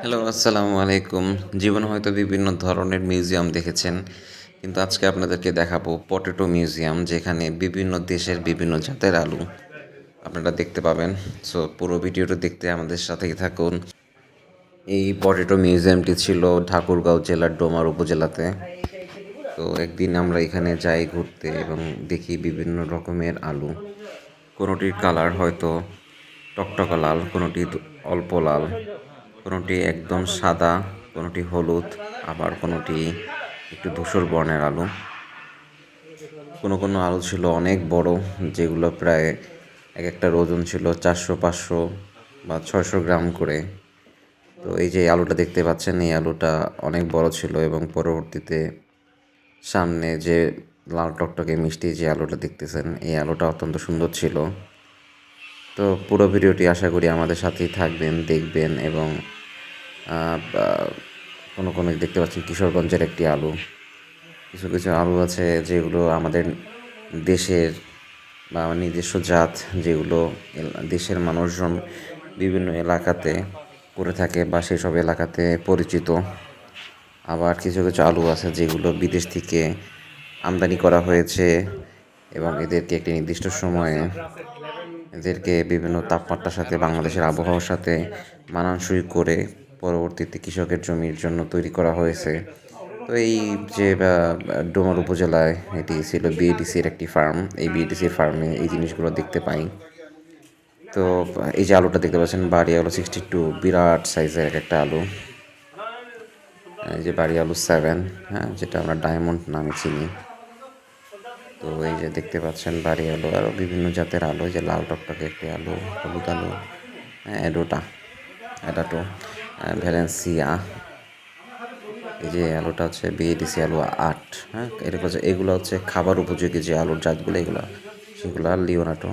Hello আসসালামু আলাইকুম জীবনে হয়তো বিভিন্ন ধরনের মিউজিয়াম দেখেছেন, কিন্তু আজকে আপনাদেরকে দেখাবো পটেটো মিউজিয়াম যেখানে বিভিন্ন দেশের বিভিন্ন জাতের আলু আপনারা দেখতে পাবেন। সো পুরো ভিডিওটা দেখতে আমাদের সাথেই থাকুন। এই পটেটো মিউজিয়ামটি ছিল ঠাকুরগাঁও জেলার ডোমার উপজেলাতে। তো, একদিন আমরা এখানে যাই ঘুরতে এবং দেখি বিভিন্ন রকমের আলু। কোনোটির কালার হয়তো টকটকা লাল, কোনোটি অল্প লাল। কোনোটি একদম সাদা, কোনোটি হলুদ, আবার কোনোটি একটু ধূসর বর্ণের আলু। কোনো কোনো আলু ছিল অনেক বড়, যেগুলো প্রায় এক একটা ওজন ছিল চারশো, পাঁচশো বা ছয়শো গ্রাম করে। তো এই যে আলুটা দেখতে পাচ্ছেন, এই আলুটা অনেক বড় ছিল এবং পরবর্তীতে সামনে যে লাল টকটকে মিষ্টি যে আলুটা দেখতেছেন, এই আলুটা অত্যন্ত সুন্দর ছিল। তো পুরো ভিডিওটি আশা করি আমাদের সাথেই থাকবেন, দেখবেন এবং কোনো কোনো দেখতে পাচ্ছেন কিশোরগঞ্জের একটি আলু। কিছু কিছু আলু আছে যেগুলো আমাদের দেশের বা নিজস্ব জাত, যেগুলো দেশের মানুষজন বিভিন্ন এলাকাতে করে থাকে বা সেসব এলাকাতে পরিচিত। আবার কিছু কিছু আলু আছে যেগুলো বিদেশ থেকে আমদানি করা হয়েছে এবং এদেরকে একটি নির্দিষ্ট সময়ে এদেরকে বিভিন্ন তাপমাত্রার সাথে বাংলাদেশের আবহাওয়ার সাথে মানানসই করে পরবর্তীতে কৃষকের জমির জন্য তৈরি করা হয়েছে। তো এই যে ডোমার উপজেলায় এটি ছিল বিএডিসির একটি ফার্ম। এই বিএডিসির ফার্মে এই জিনিসগুলো দেখতে পাই। তো এই যে আলুটা দেখতে পাচ্ছেন বাড়ি আলু সিক্সটি টু বিরাট সাইজের এক একটা আলু। এই যে বাড়ি আলু সেভেন হ্যাঁ যেটা আমরা ডায়মন্ড নামে চিনি। তো এই যে দেখতে পাচ্ছেন বাড়ি আলু আরও বিভিন্ন জাতের আলু। যে লাল টকটকে একটি আলু, হলুদ আলু হ্যাঁ এডোটা এডাটো ভ্যালেন্সিয়া এই যে আলুটা হচ্ছে বিএডিসি আলু আট হ্যাঁ? এরকম হচ্ছে, এগুলো হচ্ছে খাবার উপযোগী যে আলুর জাতগুলো, এগুলো। সেগুলো লিওনাটো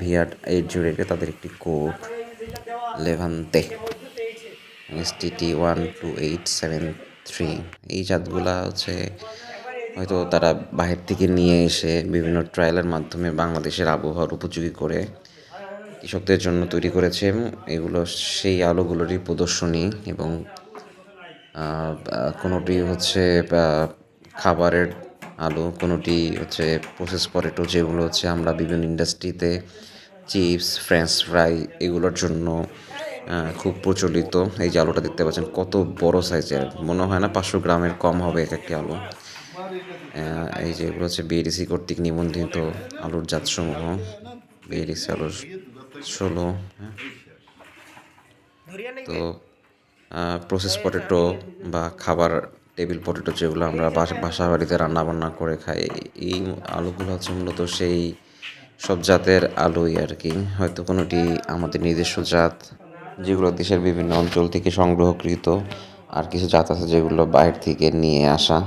ভিআট এইট জিরো এইটে তাদের একটি code. Levante STT one two eight seven three এই জাতগুলা হচ্ছে, হয়তো তারা বাহির থেকে নিয়ে এসে বিভিন্ন ট্রায়ালের মাধ্যমে বাংলাদেশের আবহাওয়ার উপযোগী করে। কৃষকদের জন্য তৈরি করেছে এগুলো সেই আলোগুলোরই প্রদর্শনী এবং কোনোটি হচ্ছে খাবারের আলু, কোনোটি হচ্ছে প্রসেস পটেটো যেগুলো হচ্ছে আমরা বিভিন্ন ইন্ডাস্ট্রিতে চিপস ফ্রেঞ্চ ফ্রাই এগুলোর জন্য খুব প্রচলিত। এই যে আলুটা দেখতে পাচ্ছেন, কত বড় সাইজের মনে হয় না পাঁচশো গ্রামের কম হবে এক একটি আলু। এই যে এগুলো হচ্ছে বিএডিসি কর্তৃক নিবন্ধিত আলুর জাতসমূহ। বিএডিসি আলুর ষোলো তো প্রসেস পটেটো বা খাবার টেবিল পটেটো যেগুলো আমরা বাসা বাড়িতে রান্না বান্না করে খাই এই আলুগুলো হচ্ছে মূলত সেই সব জাতের আলুই আর কি। হয়তো কোনোটি আমাদের নিজস্ব জাত যেগুলো দেশের বিভিন্ন অঞ্চল থেকে সংগ্রহকৃত আর কিছু জাত আছে যেগুলো বাইরে থেকে নিয়ে আসা।